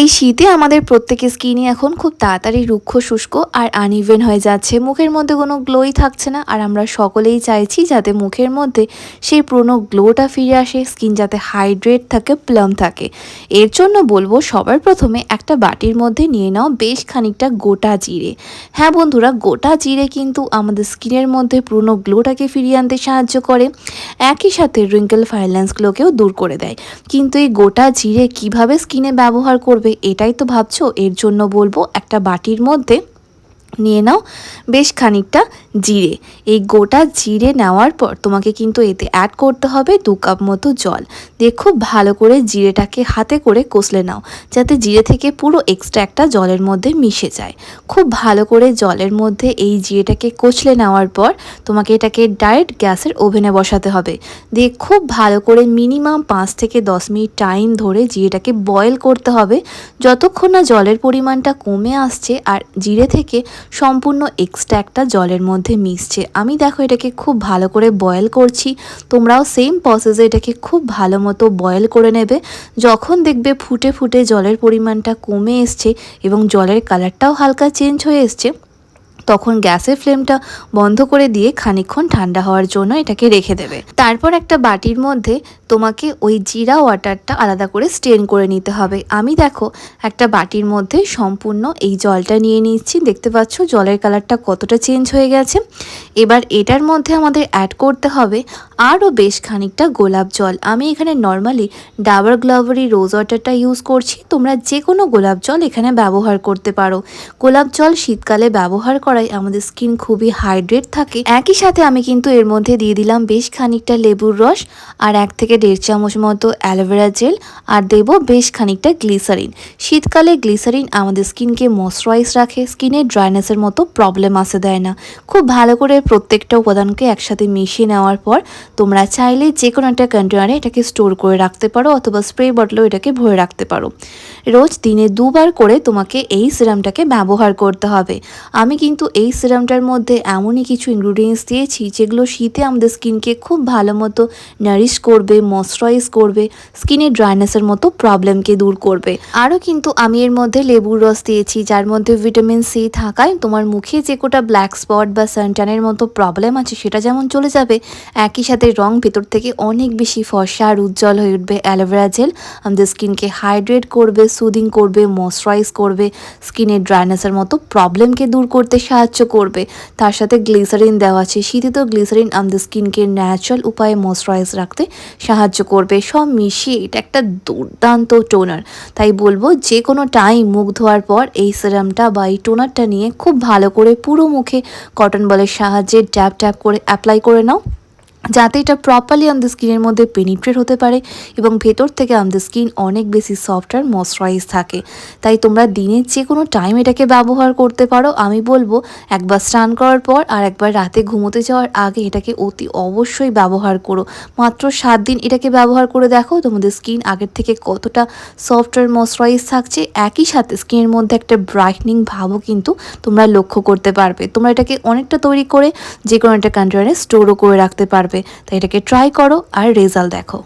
এই শীতে আমাদের প্রত্যেকের স্কিনই এখন খুব তাড়াতাড়ি রুক্ষ, শুষ্ক আর আনইভেন হয়ে যাচ্ছে। মুখের মধ্যে কোনো গ্লোই থাকছে না আর আমরা সকলেই চাইছি যাতে মুখের মধ্যে সেই পুরনো গ্লোটা ফিরে আসে, স্কিন যাতে হাইড্রেট থাকে, প্লাম থাকে। এর জন্য বলব সবার প্রথমে একটা বাটির মধ্যে নিয়ে নাও বেশ খানিকটা গোটা জিরে। হ্যাঁ বন্ধুরা, গোটা জিরে কিন্তু আমাদের স্কিনের মধ্যে পুরনো গ্লোটাকে ফিরিয়ে আনতে সাহায্য করে। একই সাথে রিঙ্কেল ফাইল্যান্সগুলোকেও দূর করে দেয়। কিন্তু এই গোটা জিরে কীভাবে স্কিনে ব্যবহার করবে এটাই তো ভাবছ? এর জন্য বলব একটা বাটির মধ্যে নিয়ে নাও বেশ খানিকটা জিরে। এই গোটা জিরে নেওয়ার পর তোমাকে কিন্তু এতে অ্যাড করতে হবে দু কাপ মতো জল। দিয়ে খুব ভালো করে জিরেটাকে হাতে করে কষলে নাও, যাতে জিরে থেকে পুরো এক্সট্রা একটা জলের মধ্যে মিশে যায়। খুব ভালো করে জলের মধ্যে এই জিরেটাকে কচলে নেওয়ার পর তোমাকে এটাকে ডাইরেক্ট গ্যাসের ওভেনে বসাতে হবে। দিয়ে খুব ভালো করে মিনিমাম পাঁচ থেকে দশ মিনিট টাইম ধরে জিরেটাকে বয়েল করতে হবে। যতক্ষণ না জলের পরিমাণটা কমে আসছে আর জিরে থেকে সম্পূর্ণ এক্সট্রা একটা জলের মধ্যে মিশছে। আমি দেখো এটাকে খুব ভালো করে বয়েল করছি। তোমরাও সেম প্রসেসে এটাকে খুব ভালো মতো বয়েল করে নেবে। যখন দেখবে ফুটে ফুটে জলের পরিমাণটা কমে এসছে এবং জলের কালারটাও হালকা চেঞ্জ হয়ে এসছে, তখন গ্যাসের ফ্লেমটা বন্ধ করে দিয়ে খানিকক্ষণ ঠান্ডা হওয়ার জন্য এটাকে রেখে দেবে। তারপর একটা বাটির মধ্যে তোমাকে ওই জিরা ওয়াটারটা আলাদা করে স্টেন করে নিতে হবে। আমি দেখো একটা বাটির মধ্যে সম্পূর্ণ এই জলটা নিয়ে নিচ্ছি। দেখতে পাচ্ছ জলের কালারটা কতটা চেঞ্জ হয়ে গেছে। এবার এটার মধ্যে আমাদের অ্যাড করতে হবে আরও বেশ খানিকটা গোলাপ জল। আমি এখানে নর্মালি ডাবার গ্লাভারি রোজ ওয়াটারটা ইউজ করছি। তোমরা যে কোনো গোলাপ জল এখানে ব্যবহার করতে পারো। গোলাপ জল শীতকালে ব্যবহার করায় আমাদের স্কিন খুবই হাইড্রেট থাকে। একই সাথে আমি কিন্তু এর মধ্যে দিয়ে দিলাম বেশ খানিকটা লেবুর রস। আর এক থেকে দেড় চামচ মতো অ্যালোভেরা জেল আর দেব বেশ খানিকটা গ্লিসারিন। শীতকালে গ্লিসারিন আমাদের স্কিনকে ময়শ্চারাইজ রাখে, স্কিনে ড্রাইনেসের মতো প্রবলেম আসে দেয় না। খুব ভালো করে প্রত্যেকটা উপাদানকে একসাথে মিশিয়ে নেওয়ার পর তোমরা চাইলে যে কোনো একটা কন্টেনারে এটাকে স্টোর করে রাখতে পারো অথবা স্প্রে বটলেও এটাকে ভরে রাখতে পারো। রোজ দিনে দুবার করে তোমাকে এই সিরামটাকে ব্যবহার করতে হবে। আমি কিন্তু এই সিরামটার মধ্যে এমনই কিছু ইনগ্রিডিয়েন্টস দিয়েছি যেগুলো শীতে আমাদের স্কিনকে খুব ভালো মতো নারিশ করবে ময়শ্চারাইজ করবে স্কিনের ড্রাইনেসের মতো প্রবলেমকে দূর করবে। আরও কিন্তু আমি এর মধ্যে লেবুর রস দিয়েছি, যার মধ্যে ভিটামিন সি থাকায় তোমার মুখে যে কোটা ব্ল্যাক স্পট বা সানটানের মতো প্রবলেম আছে, সেটা যেমন চলে যাবে, একই সাথে রং ভেতর থেকে অনেক বেশি ফর্সা আর উজ্জ্বল হয়ে উঠবে। অ্যালোভেরা জেল আমাদের স্কিনকে হাইড্রেট করবে সুদিং করবে ময়শ্চারাইজ করবে স্কিনের ড্রাইনেসের মতো প্রবলেমকে দূর করতে সাহায্য করবে। তার সাথে গ্লিসারিন দেওয়া আছে, শীতে তো গ্লিসারিন আমাদের স্কিনকে ন্যাচারাল উপায়ে ময়শ্চারাইজ রাখতে সাহায্য করবে। সব মিশিয়ে এটা একটা দুর্দান্ত টোনার। তাই বলব যে কোনো টাইম মুখ ধোয়ার পর এই সিরামটা বা এই টোনারটা নিয়ে খুব ভালো করে পুরো মুখে কটন বলের সাহায্যে ট্যাপ ট্যাপ করে অ্যাপ্লাই করে নাও। যাতে এটা প্রপারলি আমাদের স্কিনের মধ্যে পেনিট্রেট হতে পারে এবং ভেতর থেকে আমাদের স্কিন অনেক বেশি সফট আর ময়শ্চারাইজ থাকে। তাই তোমরা দিনের যে কোনো টাইম এটাকে ব্যবহার করতে পারো। আমি বলব, একবার স্নান করার পর আর একবার রাতে ঘুমোতে যাওয়ার আগে এটাকে অতি অবশ্যই ব্যবহার করো। মাত্র সাত দিন এটাকে ব্যবহার করে দেখো, তোমাদের স্কিন আগের থেকে কতটা সফট আর ময়শ্চারাইজ থাকছে। একই সাথে স্কিনের মধ্যে একটা ব্রাইটনিং ভাবও কিন্তু তোমরা লক্ষ্য করতে পারবে। তোমরা এটাকে অনেকটা তৈরি করে যে কোনো একটা কন্টেনারে স্টোরও করে রাখতে পারবে। তাই এটাকে ট্রাই করো আর রেজাল্ট দেখো।